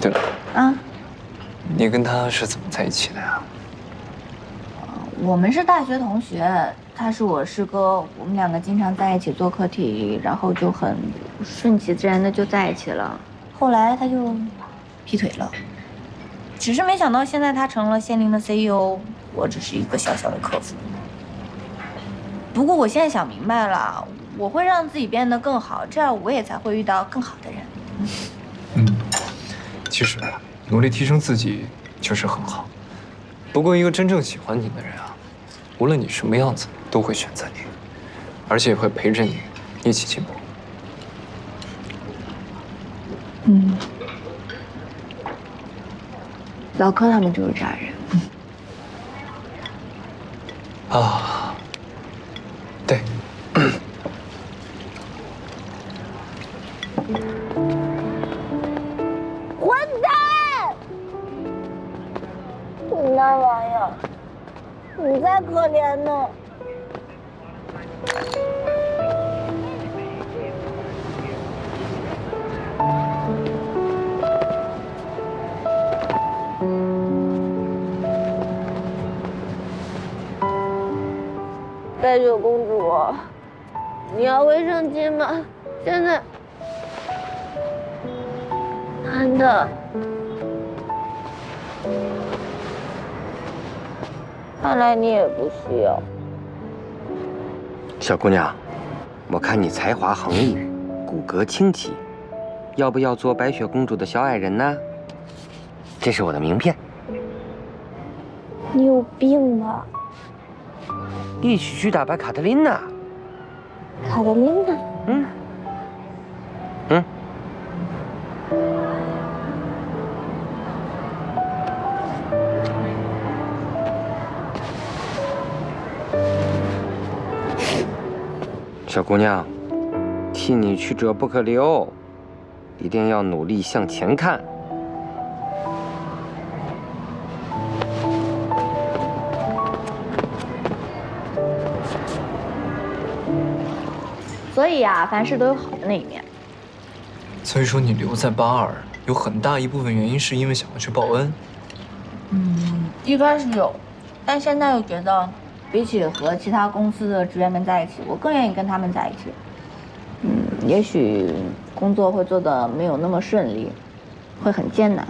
对了，啊，你跟他是怎么在一起的呀？我们是大学同学，他是我师哥，我们两个经常在一起做课题，然后就很顺其自然的就在一起了。后来他就劈腿了，只是没想到现在他成了仙灵的 CEO，我只是一个小小的客服。不过我现在想明白了，我会让自己变得更好，这样我也才会遇到更好的人。嗯，其实努力提升自己确实很好。不过一个真正喜欢你的人啊，无论你什么样子，都会选择你，而且也会陪着你一起进步。嗯，老柯他们就是这样人。啊，对。你才可怜呢。白雪公主，你要卫生巾吗？现在男的。看来你也不需要。小姑娘，我看你才华横溢，骨骼清奇，要不要做白雪公主的小矮人呢？这是我的名片，你有病吧？一起去打败卡特琳娜。卡特琳娜，嗯，嗯。小姑娘，替你去者不可留，一定要努力向前看。所以啊，凡事都有好的那一面。所以说你留在巴尔，有很大一部分原因是因为想要去报恩。嗯，一开始有，但现在又觉得，比起和其他公司的职员们在一起，我更愿意跟他们在一起。嗯，也许工作会做得没有那么顺利，会很艰难，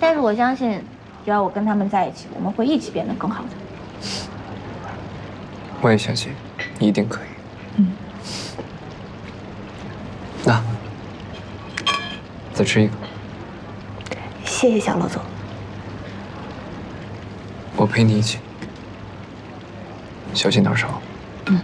但是我相信，只要我跟他们在一起，我们会一起变得更好的。我也相信，你一定可以。嗯，那再吃一个，谢谢小罗总。我陪你一起，小心点手。嗯。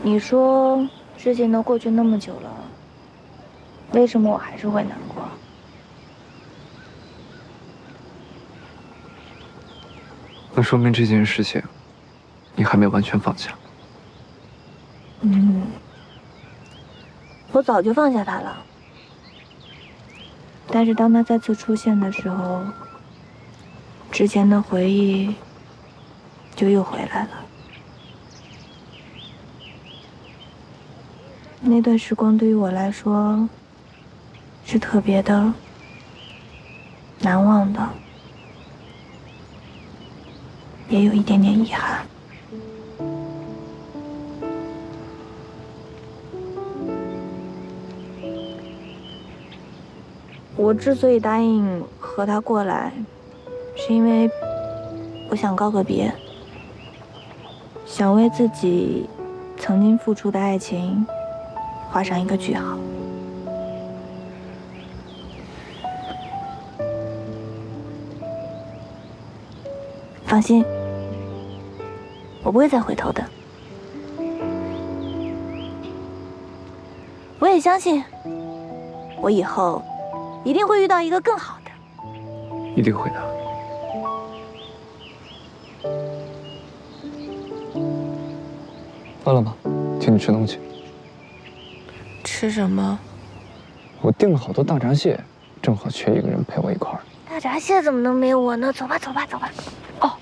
你说事情都过去那么久了，为什么我还是会难过？那说明这件事情，你还没完全放下。嗯，我早就放下他了，但是当他再次出现的时候，之前的回忆就又回来了。那段时光对于我来说是特别的、难忘的，也有一点点遗憾。我之所以答应和他过来，是因为我想告个别，想为自己曾经付出的爱情画上一个句号。放心，我不会再回头的。我也相信，我以后一定会遇到一个更好的。一定会的。饿了吗？请你吃东西。吃什么？我订了好多大闸蟹，正好缺一个人陪我一块儿。大闸蟹怎么能没有我呢？走吧，走吧，走吧。哦，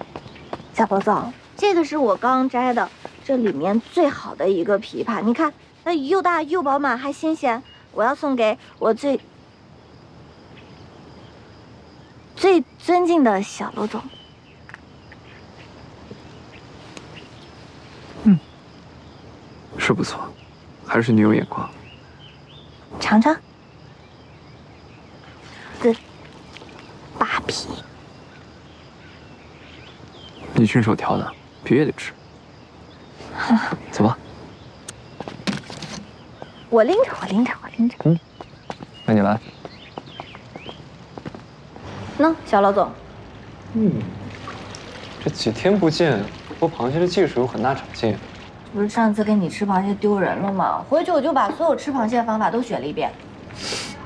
小宝总，这个是我刚摘的，这里面最好的一个枇杷，你看它又大又饱满还新鲜，我要送给我最最尊敬的小罗总。嗯是不错，还是你有眼光。尝尝，这扒皮，你亲手挑的，皮也得吃。走吧，我拎着，我拎着，我拎着。嗯那你来。喏，小老总，嗯，这几天不见，剥螃蟹的技术有很大长进。不是上次跟你吃螃蟹丢人了吗？回去我就把所有吃螃蟹的方法都学了一遍。